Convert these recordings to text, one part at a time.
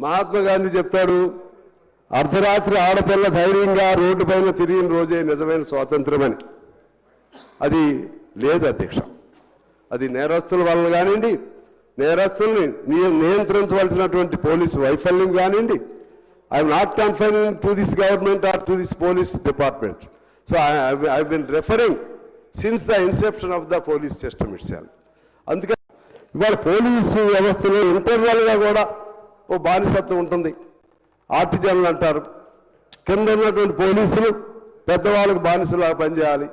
మహాత్మా గాంధీ చెప్తాడు అర్ధరాత్రి ఆడపిల్ల ధైర్యంగా రోడ్డు పైన తిరిగిన రోజే నిజమైన స్వాతంత్రం అని అది లేదు అధ్యక్ష. అది నేరస్తుల వల్ల కానివ్వండి నేరస్తుల్ని నియ- నియంత్రించవలసినటువంటి పోలీసు వైఫల్యం కానివ్వండి I'm not confining to this government or to this police department. So I been referring since the inception of the police system it's అందుకే ఇవాళ పోలీసు వ్యవస్థలో ఇంటర్నల్గా కూడా ఓ బానిసత్వం ఉంటుంది. ఆర్టిజన్లు అంటారు. కింద ఉన్నటువంటి పోలీసులు పెద్దవాళ్ళకు బానిసలా పనిచేయాలి.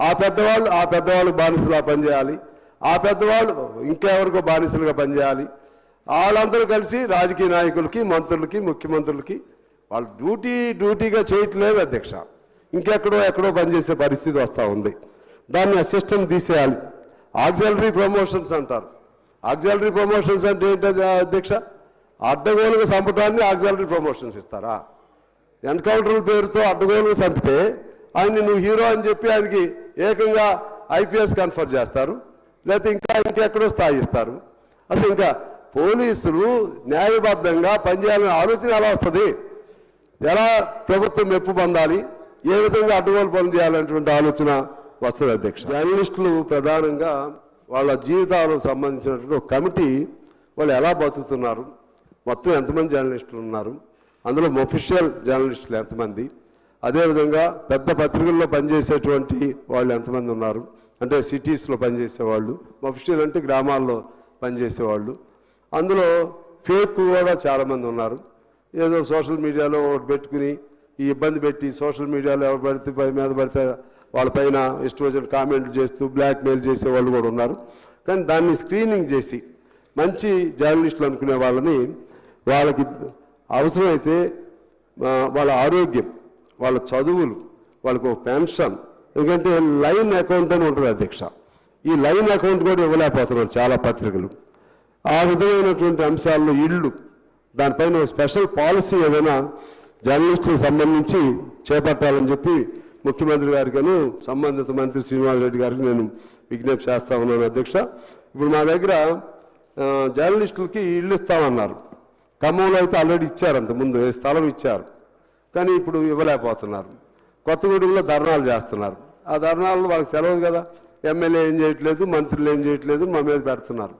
ఆ పెద్దవాళ్ళు ఆ పెద్దవాళ్ళకు బానిసలా పనిచేయాలి. ఆ పెద్దవాళ్ళు ఇంకెవరికో బానిసలుగా పనిచేయాలి. వాళ్ళందరూ కలిసి రాజకీయ నాయకులకి మంత్రులకి ముఖ్యమంత్రులకి వాళ్ళు డ్యూటీ డ్యూటీగా చేయట్లేదు అధ్యక్ష. ఇంకెక్కడో ఎక్కడో పనిచేసే పరిస్థితి వస్తూ ఉంది. దాన్ని ఆ సిస్టమ్ తీసేయాలి. ఆక్సిలరీ ప్రమోషన్స్ అంటారు. ఆక్సిలరీ ప్రమోషన్స్ అంటే ఏంటది అధ్యక్ష? అడ్డగోలుగా చంపడాన్ని ఆక్సిలరీ ప్రమోషన్స్ ఇస్తారా? ఎన్కౌంటర్ల పేరుతో అడ్డగోలుగా చంపితే ఆయన్ని నువ్వు హీరో అని చెప్పి ఆయనకి ఏకంగా ఐపీఎస్ కన్ఫర్ చేస్తారు లేకపోతే ఇంకా ఇంకెక్కడో స్థాయి ఇస్తారు. అసలు ఇంకా పోలీసులు న్యాయబద్ధంగా పనిచేయాలనే ఆలోచన ఎలా వస్తుంది? ఎలా ప్రభుత్వం మెప్పు పొందాలి? ఏ విధంగా అడ్డగోలు పనులు చేయాలనేటువంటి ఆలోచన వస్తుంది అధ్యక్ష. జర్నలిస్టులు ప్రధానంగా వాళ్ళ జీవితాలకు సంబంధించినటువంటి ఒక కమిటీ వాళ్ళు ఎలా బతుకుతున్నారు? మొత్తం ఎంతమంది జర్నలిస్టులు ఉన్నారు? అందులో ఒఫిషియల్ జర్నలిస్టులు ఎంతమంది? అదేవిధంగా పెద్ద పత్రికల్లో పనిచేసేటువంటి వాళ్ళు ఎంతమంది ఉన్నారు? అంటే సిటీస్లో పనిచేసే వాళ్ళు ఒఫిషియల్ అంటే గ్రామాల్లో పనిచేసేవాళ్ళు. అందులో ఫేక్ కూడా చాలామంది ఉన్నారు. ఏదో సోషల్ మీడియాలో ఒకటి పెట్టుకుని ఈ ఇబ్బంది పెట్టి సోషల్ మీడియాలో ఎవరు పడితే పై మీద పడితే వాళ్ళ పైన ఇష్టం వచ్చిన కామెంట్లు చేస్తూ బ్లాక్మెయిల్ చేసే వాళ్ళు కూడా ఉన్నారు. కానీ దాన్ని స్క్రీనింగ్ చేసి మంచి జర్నలిస్టులు అనుకునే వాళ్ళని వాళ్ళకి అవసరమైతే వాళ్ళ ఆరోగ్యం వాళ్ళ చదువులు వాళ్ళకు పెన్షన్ ఎందుకంటే లైన్ అకౌంట్ అని ఉంటుంది అధ్యక్ష. ఈ లైన్ అకౌంట్ కూడా ఇవ్వలేకపోతున్నారు చాలా పత్రికలు. ఆ విధమైనటువంటి అంశాల్లో ఇళ్ళు దానిపైన స్పెషల్ పాలసీ ఏదైనా జర్నలిస్టులకు సంబంధించి చేపట్టాలని చెప్పి ముఖ్యమంత్రి గారికను సంబంధిత మంత్రి శ్రీనివాస్ రెడ్డి గారికి నేను విజ్ఞప్తి చేస్తా ఉన్నాను అధ్యక్ష. ఇప్పుడు మా దగ్గర జర్నలిస్టులకి ఇళ్ళు ఇస్తామన్నారు. ఖమ్మంలో అయితే ఆల్రెడీ ఇచ్చారు అంత ముందు స్థలం ఇచ్చారు. కానీ ఇప్పుడు ఇవ్వలేకపోతున్నారు. కొత్తగూడెంలో ధర్నాలు చేస్తున్నారు. ఆ ధర్నాలు వాళ్ళకి తెలియదు కదా ఎమ్మెల్యే ఏం చేయట్లేదు మంత్రులు ఏం చేయట్లేదు మా మీద పెడుతున్నారు.